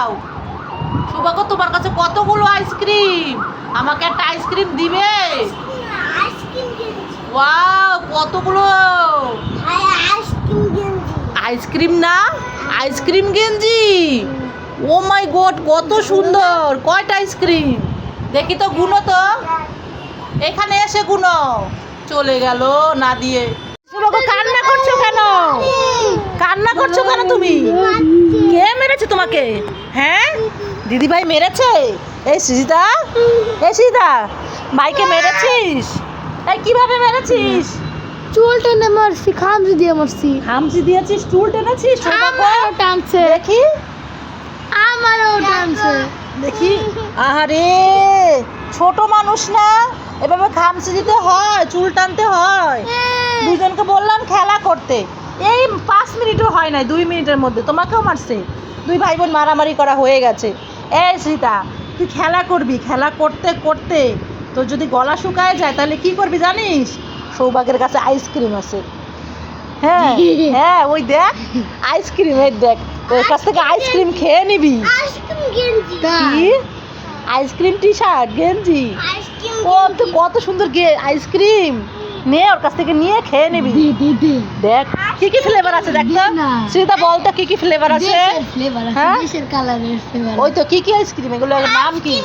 দাও। সৌভাগ্য তোমার কাছে কতগুলো আইসক্রিম? আমাকে একটা আইসক্রিম দিবে? আইসক্রিম ওয়াও কতগুলো? হ্যাঁ আইসক্রিম না? আইসক্রিম গেঞ্জি? ও মাই গড কত সুন্দর। কয়টা আইসক্রিম? দেখি তো গুনো তো। এখানে এসে গুনো। চলে গেল না দিয়ে। কান্না করছ কেন? কান্না করছ কেন তুমি? কে মেরেছে তোমাকে? হ্যাঁ? দিদিভাই মেরেছে? এই সুজিতা এই সুজিতা ভাইকে মেরেছিস? এই কীভাবে মেরেছিস? চুল টেনে মারছি খামচি দিয়ে মারছি। হামসি দিয়েছিস চুল টেনেছিস? আমারও টানছে। দেখি। আমারও টানছে। দেখি। আহারে ছোট মানুষ না এভাবে খামসি দিতে হয় চুল টানতে হয়। দুজনকে বললাম খেলা করতে। এই পাঁচ মিনিটও হয় নাই দুই মিনিটের মধ্যে। তোমাকেও মারছে। দুই ভাই বোন মারামারি করা হয়ে গেছে। এই সীতা তুই খেলা করবি খেলা করতে করতে তোর যদি গলা শুকায় যায় তাহলে কি করবি জানিস? সৌভাগের কাছে আইসক্রিম আছে। হ্যাঁ হ্যাঁ ওই দেখ আইসক্রিম এই দেখ। ওর কাছ থেকে আইসক্রিম খেয়ে নিবি। আইসক্রিম আইসক্রিম টি শার্ট গেঞ্জি। ও কত সুন্দর গে আইসক্রিম। নে ওর কাছ থেকে নিয়ে খেয়ে নিবি। দেখ কি কি ফ্লেভার আছে দেখ তো? না। বল তো কি কি ফ্লেভার আছে। ফ্লেভার আছে হ্যাঁ? দেশের কালারের ফ্লেভার ওই তো কি কি আইসক্রিম এগুলো নাম কি?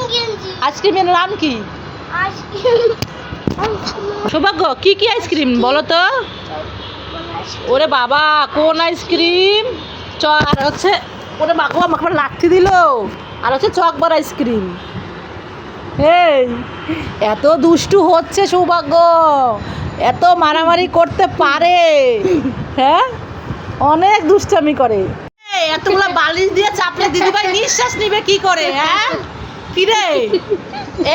আইসক্রিমের নাম কি? আইসক্রিম সৌভাগ্য কি কি আইসক্রিম বলো তো। ওরে বাবা কোন আইসক্রিম চ আর হচ্ছে ওরে বাবা আমাকে লাঠি দিল। আর হচ্ছে চকবার আইসক্রিম এই এত দুষ্টু হচ্ছে সৌভাগ্য। এত মারামারি করতে পারে। হ্যাঁ? অনেক দুষ্টামি করে। এতগুলা বালিশ দিয়ে চাপলে দিদিভাই নিঃশ্বাস নিবে কি করে হ্যাঁ? কি রে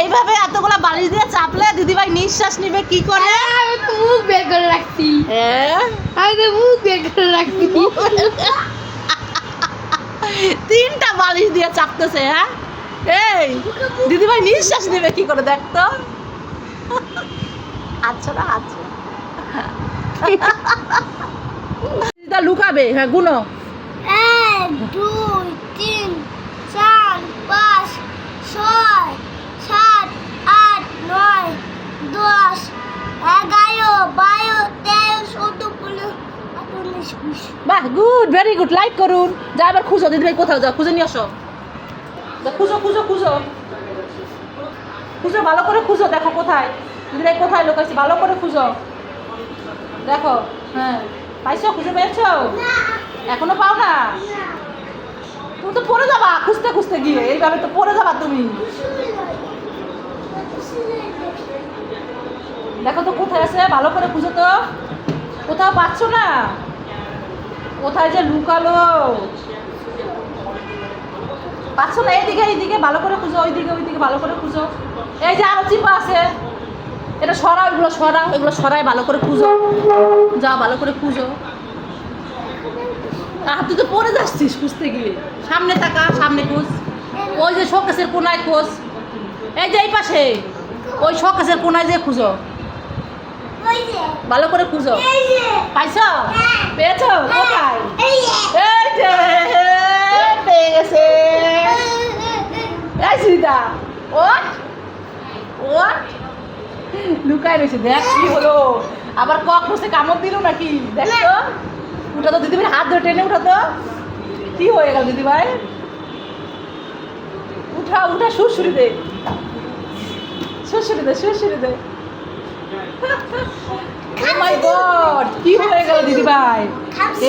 এইভাবে এতগুলা বালিশ দিয়ে চাপলে দিদিভাই নিঃশ্বাস নিবে কি করে? আমি তো মুখ বের করে রাখছি। হ্যাঁ? আমি তো মুখ বের করে রাখছি। তিনটা বালিশ দিয়ে চাপতেছে হ্যাঁ? এই দিদিভাই নিঃশ্বাস নেবে কি করে দেখ তো। আচ্ছা না আচ্ছা দিদা লুকাবে হ্যাঁ গুনো। এক দুই তিন চার পাঁচ ছয় সাত আট নয় দশ এগারো বারো তেরো চোদ্দ পনেরো বাহ গুড ভেরি গুড লাইক করুন। যা এবার খুঁজো দিদিভাই কোথাও যাও খুঁজে নিয়ে আসো। খুঁজো খুঁজো খুঁজো। খুঁজো, ভালো করে খুঁজো, দেখো কোথায়। দিদিভাই কোথায় লোক আছে ভালো করে খুঁজো। দেখো হ্যাঁ। পাইছো, খুঁজে পেয়েছ? এখনও পাও না? তুমি তো পড়ে যাবা, খুঁজতে খুঁজতে গিয়ে। এইভাবে তো পড়ে যাবা তুমি। দেখো তো কোথায় আছে, ভালো করে খুঁজো তো। কোথাও পাচ্ছ না? কোথায় যে লুকালো? পাচ্ছ না এইদিকে এইদিকে ভালো করে খুঁজো ওইদিকে ওইদিকে ভালো করে খুঁজো। এই যে আরও চিপা আছে। এটা সরাও এগুলো সরাও এগুলো সরাই ভালো করে খুঁজো। যাও ভালো করে খুঁজো। আহ তুই তো পরে যাচ্ছিস খুঁজতে গিয়ে। সামনে তাকা সামনে খুঁজ। ওই যে শোকেসের কোনায় খোঁজ। এই যে এই পাশে। ওই শোকেসের কোনায় যে খুঁজো। ভালো করে খুঁজো। এই যে। পাইছো? কোথায়? এই যে। এই যে পেয়ে গেছে। এই সুবিধা ওট ওট লুকায় রয়েছে দেখ কি হলো। আবার কামড় দিল নাকি? দেখ তো। উঠা তো দিদিভাই হাত ধরে টেনে উঠা তো কি হয়ে গেল দিদিভাই? উঠা উঠা সুরসুরি দে। সুরসুরি দে সুরসুরি দে। মাই গড কি হয়ে গেল দিদিভাই?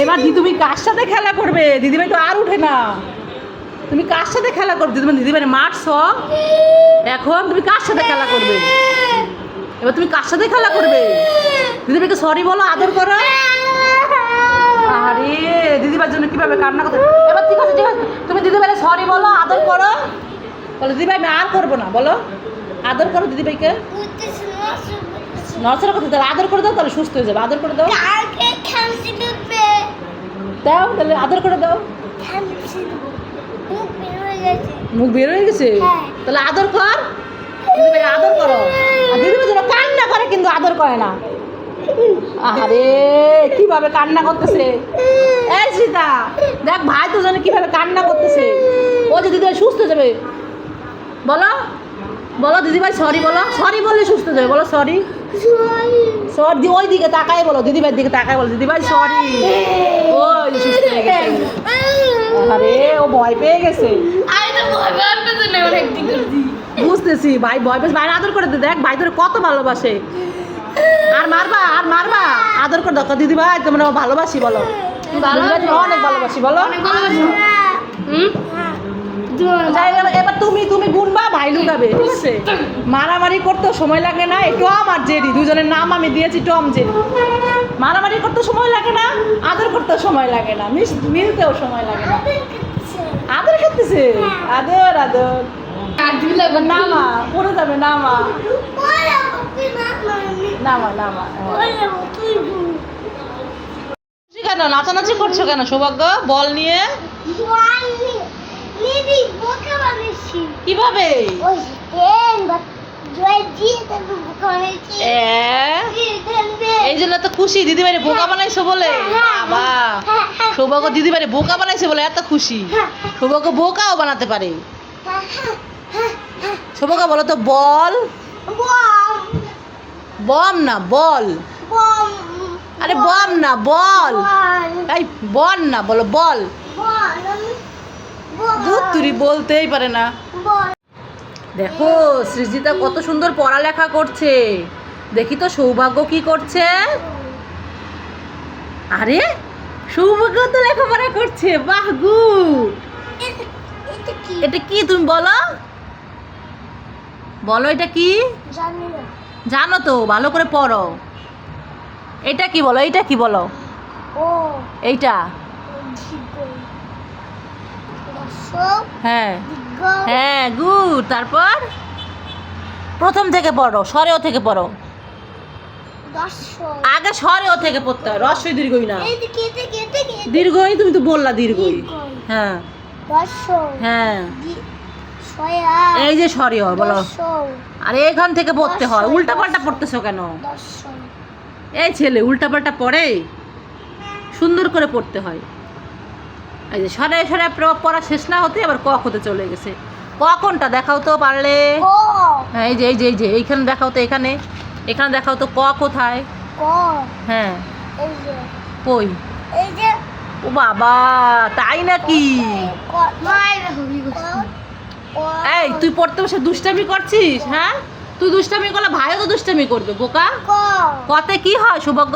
এবার দিদি তুমি কার সাথে খেলা করবে? দিদিভাই তো আর উঠে না। তুমি কার সাথে খেলা করবে? দিদিভাই দিদিভাই মারছ এখন তুমি কার সাথে খেলা করবে? এবার তুমি কার সাথে খেলা করবে? দিদিভাইকে সরি বলো আদর করো। আরে দিদিভাইয়ের জন্য কীভাবে কান্না করতে এবার ঠিক আছে ঠিক আছে। তুমি দিদিভাইকে সরি বলো আদর করো। বলো দিদিভাই আমি আর করব না বলো। আদর করো দিদিভাইকে। নর্সের কথা তাহলে আদর করে দাও তাহলে সুস্থ হয়ে যাবে। আদর করে দাও। দাও তাহলে আদর করে দাও খামসি মুখ বের হয়ে গেছে মুখ বের হয়ে গেছে? হ্যাঁ। তাহলে আদর কর। দিদিভাই আদর করো। আর দিদিভাই যেন কান্না করে কিন্তু আদর করে না। আরে কীভাবে কান্না করতেছে? এই সীতা দেখ ভাই তো জানে কীভাবে কান্না করতেছে। ও যে যাবে। বলো বলো দিদিভাই সরি বলো। সরি বললে সুস্থ যাবে। বলো সরি সরি। ওই দিকে তাকায় বলো দিদিভাইয়ের দিকে তাকায় বলো। দিদিভাই সরি। ওই সুস্থ হয়ে গেছে। আরে ও ভয় পেয়ে গেছে। বুঝতেছি ভাই ভয় পেয়েছে। ভাই আদর করে দে দেখ ভাই তোর কত ভালোবাসে। আর মারবা আর মারবা। আদর করে দেখো দিদি ভাই তোমরা ভালোবাসি বলো। অনেক ভালোবাসি বলো। হুম? যাই এবার- এবার তুমি তুমি মারামারি করতে সময় লাগে না টম আর জেরি। দুজনের নাম আমি দিয়েছি টম, জেরি। মারামারি করতে সময় লাগে না, আদর করতে সময় লাগে না মিলতেও সময় লাগে না। আদর করতেছে আদর আদর। নামা যাবে নামা নামা নামা কেন নাচানাচি করছ কেন, সৌভাগ্য? বল নিয়ে। কীভাবে? এই জন্য তো খুশি দিদিভাই বোকা বানাইছো বলে? বাবা সৌভাগ্য দিদিভাই বোকা বানাইছে বলে এত খুশি। সৌভাগ্য বোকাও বানাতে পারে। সৌভাগ্য বলো তো বল। বম। না বল। আরে বম না বল। এই বল না বলো। বল। বলতেই পারে না। দেখো সৃজিতা কত সুন্দর পড়ালেখা করছে। দেখি তো সৌভাগ্য কি করছে। আরে সৌভাগ্য তো লেখাপড়া করছে বাহ গুড। এটা কি তুমি বলো? বলো এটা কি? জানো তো ভালো করে পড়ো। এটা কি বলো এটা কি বলো? এইটা। হ্যাঁ। হ্যাঁ গুড। তারপর? প্রথম থেকে পড়ো সরেও থেকে পড়ো। আগে সরেও থেকে পড়তে হয় রস্বই দীর্ঘই না। দীর্ঘই তুমি তো বললা দীর্ঘই। হ্যাঁ। হ্যাঁ। এই যে সরিও বলো। আর এখান থেকে পড়তে হয়। উল্টা পাল্টা পড়তেছো কেন? এই ছেলে উল্টা পাল্টা পড়ে? সুন্দর করে পড়তে হয়। এই যে সরে সরে প- পড়া শেষ না হতে আবার ক হতে চলে গেছে। কখনটা দেখাও তো পারলে। হ্যাঁ এই যে এই যে এই যে এইখানে দেখাও তো এখানে। এখানে দেখাও তো ক কোথায়? ক। হ্যাঁ। কই? এই যে। ও বাবা তাই নাকি? এই তুই পড়তে বসে দুষ্টামি করছিস হ্যাঁ? তুই দুষ্টামি করলে ভাইও তো দুষ্টামি করবে বোকা। ক। কতে কি হয় সৌভাগ্য?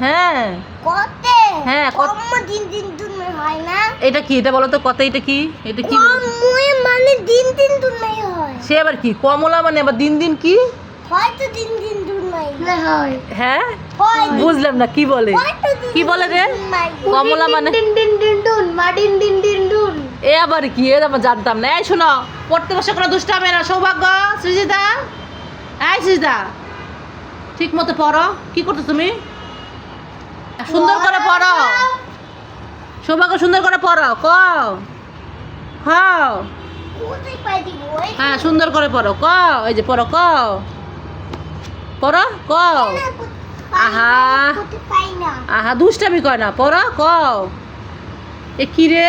হ্যাঁ। কতে। হ্যাঁ, হয় না? এটা কি? এটা বলো তো কত এটা কি? এটা কি? মানে দিন দিন হয়। সে আবার কি? কমলা মানে আবার দিন দিন কি? হয়তো দিন দিন দূর নাই হয়। হ্যাঁ? হয় বুঝলাম না কি বলে? কি বলে রে? কমলা মানে দিন দিন দিন দুন মা দিন দিন দিন দুন এ আবার কি? এ আবার জানতাম না। এই শোনো পড়তে বসে কোনো দুষ্টামি না। সৌভাগ্য সুজিতা। এই সুজিতা ঠিক মতো পড়ো। কি করছ তুমি? সুন্দর করে পড়ো। সৌভাগ্য সুন্দর করে পড়ো ক ওই হ্যাঁ সুন্দর করে পড়ো ক এই যে পড়ো ক পড়ো ক আহা। আহা দুষ্টামি কয় না পড়ো ক এ কি রে?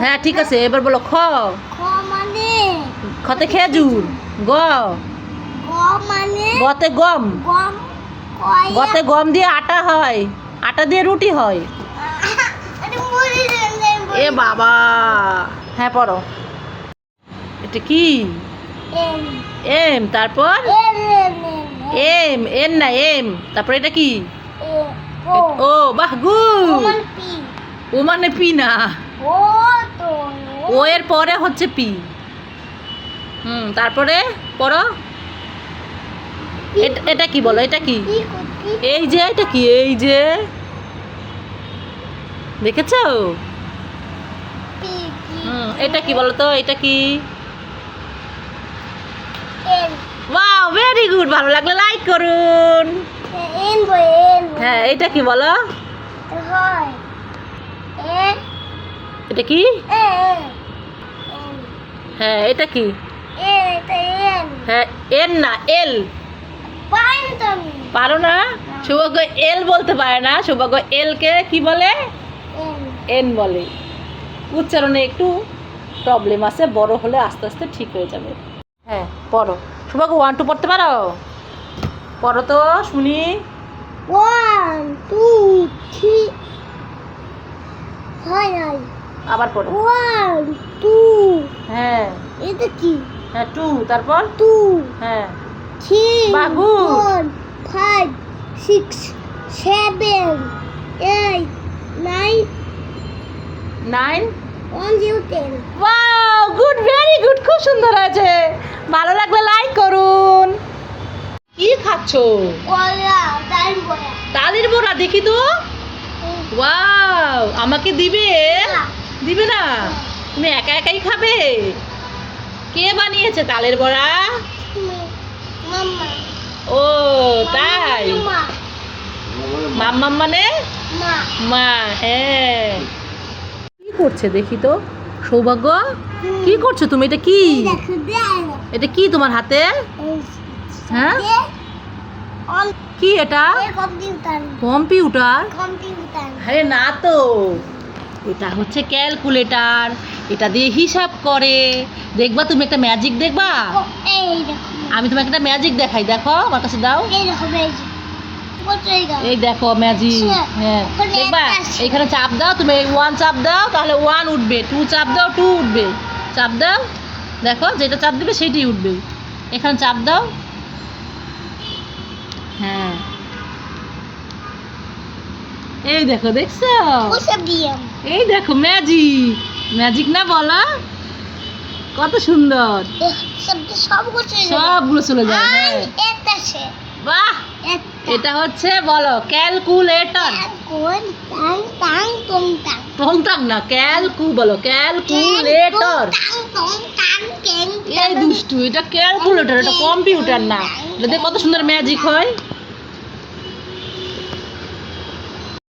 হ্যাঁ ঠিক আছে এবার বলো খ। খ মানে? খতে খেজুর গ। গ মানে? গতে গম। গম গতে গম দিয়ে আটা হয় আটা দিয়ে রুটি হয়। এ বাবা। হ্যাঁ পড়ো। এটা কি? এম। তারপর? এম এম এন না এম। তারপর এটা কি? ও। ও বাহ গু ও মানে পি না। ও এর পরে হচ্ছে পি। হুম তারপরে? পড়ো। এটা এটা কি বলো এটা কি? এই যে এটা কি? এই যে। দেখেছ? এটা কি বলো তো? এটা কি? ওয়াও ভেরি গুড ভালো লাগলে লাইক করুন। হ্যাঁ এটা কি বলো? এটা কি? হ্যাঁ এটা কি? হ্যাঁ এন না এল। পারো না? সৌভাগ্য এল বলতে পারে না। সৌভাগ্য এল কে কি বলে? এন। বলে। উচ্চারণে একটু প্রবলেম আছে বড় হলে আস্তে আস্তে ঠিক হয়ে যাবে। হ্যাঁ পড়ো। শুভাগো ওয়ান টু পড়তে পারো? পড়ো তো শুনি। ওয়ান টু থ্রি আবার পড়ো। ওয়ান টু হ্যাঁ। এটা কি? হ্যাঁ টু তারপর? টু হ্যাঁ। থ্রি বাহ, good. Four five six seven eight nine nine one zero ten wow good very good খুব সুন্দর হয়েছে। ভালো লাগলে লাইক করুন। কি খাচ্ছো? কলা ডাল বড়া। তালের বড়া দেখি তো। ওয়াও আমাকে দিবে? দিবে না? তুমি একা একাই খাবে? কে বানিয়েছে তালের বড়া? ও তাই? মাম্মাম মানে? মা। হ্যাঁ। কি করছে দেখি তো? সৌভাগ্য? কি করছ তুমি? এটা কি? এটা কি তোমার হাতে? হ্যাঁ? কি এটা? কম্পিউটার। আরে না তো। এটা হচ্ছে ক্যালকুলেটর। এটা দিয়ে হিসাব করে। দেখবা তুমি একটা ম্যাজিক দেখবা? আমি তোমাকে একটা ম্যাজিক দেখাই দেখো আমার কাছে দাও। এই দেখো ম্যাজিক হ্যাঁ। দেখবা এখানে চাপ দাও তুমি ওয়ান চাপ দাও তাহলে ওয়ান উঠবে। টু চাপ দাও টু উঠবে। চাপ দাও দেখো যেটা চাপ দিবে সেটাই উঠবে। এখানে চাপ দাও। হ্যাঁ। এই দেখো দেখছ? এই দেখো ম্যাজিক ম্যাজিক না বলা? কত সুন্দর। সবগুলো চলে যায় বাহ! এটা হচ্ছে বলো ক্যালকুলেটর। টংটাং না ক্যালকু বলো ক্যালকুলেটর। এই দুষ্টু এটা ক্যালকুলেটর এটা কম্পিউটার না। এটা কত সুন্দর ম্যাজিক হয়।